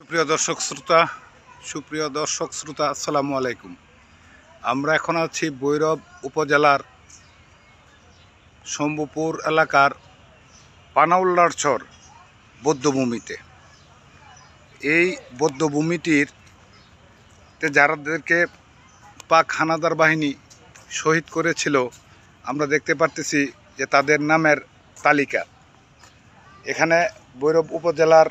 সুপ্রিয় দর্শক শ্রোতা, সুপ্রিয় দর্শক শ্রোতা, আসসালামু আলাইকুম। আমরা এখন আছি বৈরব উপজেলার শম্ভুপুর এলাকার পানাউল্লার চর বৌদ্ধভূমিতে। এই বৌদ্ধভূমিটির যারাদেরকে পাক হানাদার বাহিনী শহীদ করেছিল, আমরা দেখতে পারতেছি যে তাদের নামের তালিকা। এখানে বৈরব উপজেলার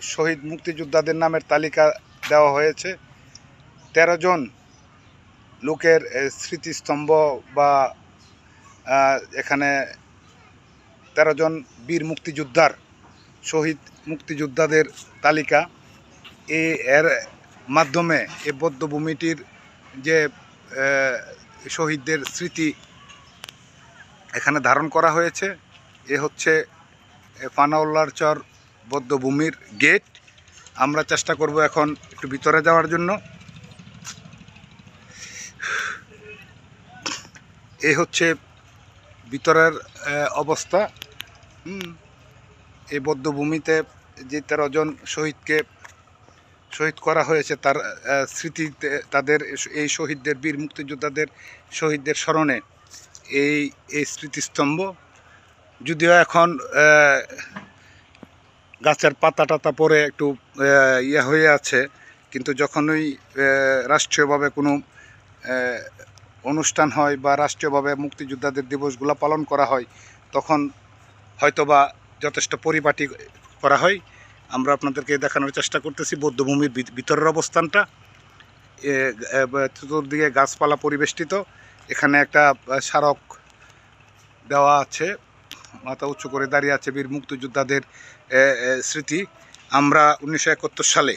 শহীদ মুক্তিযোদ্ধাদের নামের তালিকা দেওয়া হয়েছে। তেরো জন লোকের স্মৃতিস্তম্ভ বা এখানে তেরো জন বীর মুক্তিযোদ্ধার শহীদ মুক্তিযোদ্ধাদের তালিকা। এ, এর মাধ্যমে এ বৌদ্ধভূমিটির যে শহীদদের স্মৃতি এখানে ধারণ করা হয়েছে। এ হচ্ছে পানাউল্লার চর বৌদ্ধভূমির গেট আমরা চেষ্টা করব এখন একটু ভিতরে যাওয়ার জন্য। এই হচ্ছে ভিতরের অবস্থা। এই বদ্ধভূমিতে যে তেরো জন শহীদকে শহীদ করা হয়েছে, তার স্মৃতিতে তাদের এই শহীদদের, বীর মুক্তিযোদ্ধাদের শহীদদের স্মরণে এই এই স্মৃতিস্তম্ভ। যদিও এখন গাছের পাতা টাতা পরে একটু ইয়ে হয়ে আছে। কিন্তু যখনই রাষ্ট্রীয়ভাবে কোনো অনুষ্ঠান হয় বা রাষ্ট্রীয়ভাবে মুক্তিযোদ্ধাদের দিবসগুলো পালন করা হয়, তখন হয়তোবা যথেষ্ট পরিপাটি করা হয়। আমরা আপনাদেরকে দেখানোর চেষ্টা করতেছি বৌদ্ধভূমির ভিত- ভিতরের অবস্থানটা। চতুর্দিকে গাছপালা পরিবেষ্টিত। এখানে একটা স্মারক দেওয়া আছে। মাথা উঁচু করে দাঁড়িয়ে আছে বীর মুক্তিযোদ্ধাদের স্মৃতি। আমরা উনিশশো একাত্তর সালে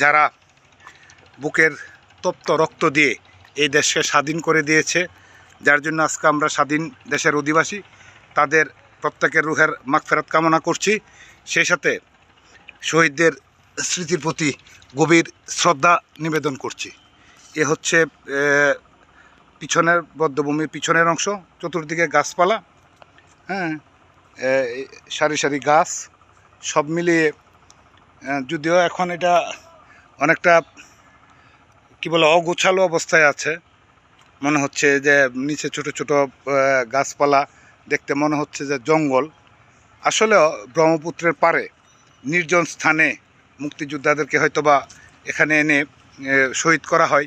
যারা বুকের তপ্ত রক্ত দিয়ে এই দেশকে স্বাধীন করে দিয়েছে, যার জন্য আজকে আমরা স্বাধীন দেশের অধিবাসী, তাদের প্রত্যেকের রুহের মাগফেরাত কামনা করছি। সেই সাথে শহীদদের স্মৃতির প্রতি গভীর শ্রদ্ধা নিবেদন করছি। এ হচ্ছে পিছনের বদ্ধভূমির পিছনের অংশ, চতুর্দিকে গাছপালা। হ্যাঁ সারি সারি গাছ, সব মিলিয়ে যদিও এখন এটা অনেকটা, কি বলে, অগোছালো অবস্থায় আছে। মনে হচ্ছে যে নিচে ছোট ছোট গাছপালা, দেখতে মনে হচ্ছে যে জঙ্গল। আসলে ব্রহ্মপুত্রের পারে, নির্জন স্থানে মুক্তিযোদ্ধাদেরকে হয়তোবা এখানে এনে শহীদ করা হয়।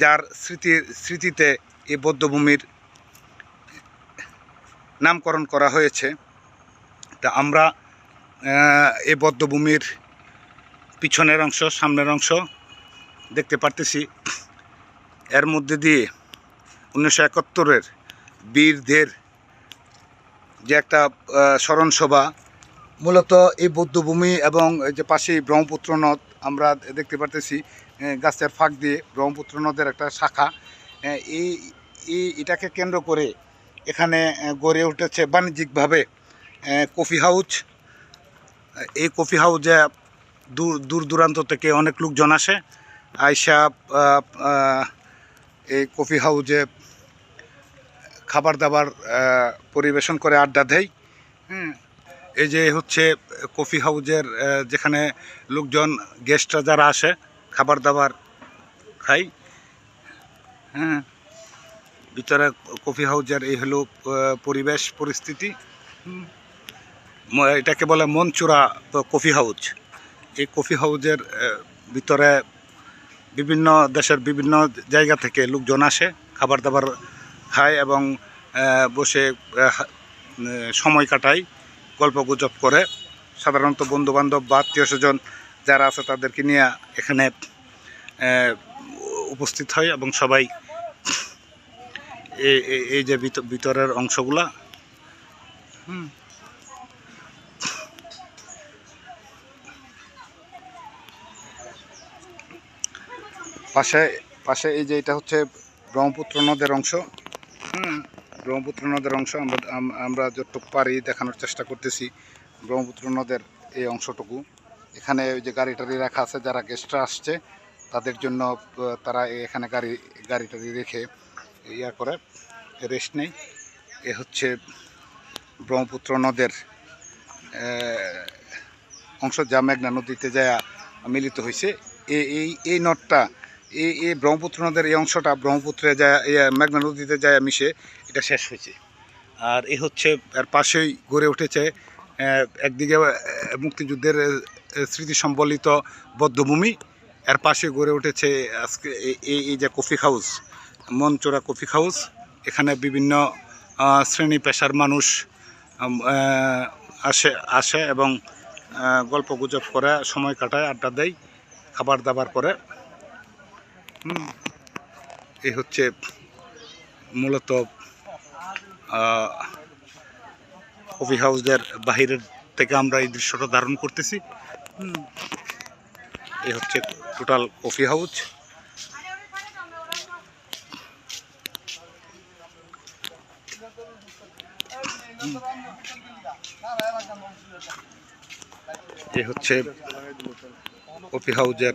যার স্মৃতির স্মৃতিতে এই বৌদ্ধভূমির নামকরণ করা হয়েছে। তা আমরা এই বদ্ধভূমির পিছনের অংশ, সামনের অংশ দেখতে পারতেছি। এর মধ্যে দিয়ে উনিশশো একাত্তরের বীরদের যে একটা স্মরণসভা, মূলত এই বৌদ্ধভূমি এবং যে পাশেই ব্রহ্মপুত্র নদ, আমরা দেখতে পারতেছি গাছের ফাঁক দিয়ে ব্রহ্মপুত্র নদের একটা শাখা। এই এটাকে কেন্দ্র করে এখানে গড়ে উঠেছে বাণিজ্যিকভাবে কফি হাউস এই কফি হাউসে দূর দূর দূরান্ত থেকে অনেক লোকজন আসে। আইসা এই কফি হাউসে খাবার দাবার পরিবেশন করে আড্ডা দেয়। এই যে হচ্ছে কফি হাউজের যেখানে লোকজন গেস্টরা যারা আসে, খাবার দাবার খায়। হ্যাঁ ভিতরে কফি হাউজের এই হলো পরিবেশ, পরিস্থিতি। এটাকে বলে মনচুরা কফি হাউস এই কফি হাউজের ভিতরে বিভিন্ন দেশের বিভিন্ন জায়গা থেকে লোকজন আসে খাবার দাবার খায় এবং বসে সময় কাটায় গল্প গুজব করে। সাধারণত বন্ধুবান্ধব বা আত্মীয় স্বজন যারা আছে তাদেরকে নিয়ে এখানে উপস্থিত হয় এবং সবাই এই যে ভিত- ভিতরের অংশগুলা, হুম। পাশে পাশে এই যে এটা হচ্ছে ব্রহ্মপুত্র নদের অংশ। হুম, ব্রহ্মপুত্র নদের অংশ আমরা আমরা যতটুকু পারি দেখানোর চেষ্টা করতেছি ব্রহ্মপুত্র নদের এই অংশটুকু। এখানে ওই যে গাড়ি টাড়ি রাখা আছে, যারা গেস্টরা আসছে, তাদের জন্য তারা এখানে গাড়ি গাড়ি টাড়ি রেখে ইয়া করে রেস্ট নেই। এ হচ্ছে ব্রহ্মপুত্র নদের অংশ যা মেঘনা নদীতে যায় মিলিত হয়েছে এই এই নদটা এই এই ব্রহ্মপুত্র নদের এই অংশটা ব্রহ্মপুত্রে যায় মেঘনা নদীতে যায় মিশে এটা শেষ হয়েছে। আর এ হচ্ছে, এর পাশেই গড়ে উঠেছে একদিকে মুক্তিযুদ্ধের স্মৃতি সম্বলিত বদ্ধভূমি, এর পাশে গড়ে উঠেছে আজকে এই- এই যে coffee house, Monchora coffee house, এখানে বিভিন্ন শ্রেণি পেশার মানুষ আসে আসে এবং গল্প গুজব করে, সময় কাটায়, আড্ডা দেয়, খাবার দাবার করে। এই হচ্ছে মূলত কফি হাউসের বাহিরের থেকে আমরা এই দৃশ্যটা ধারণ করতেছি। এই হচ্ছে টোটাল কফি হাউস এই হচ্ছে কফি হাউসের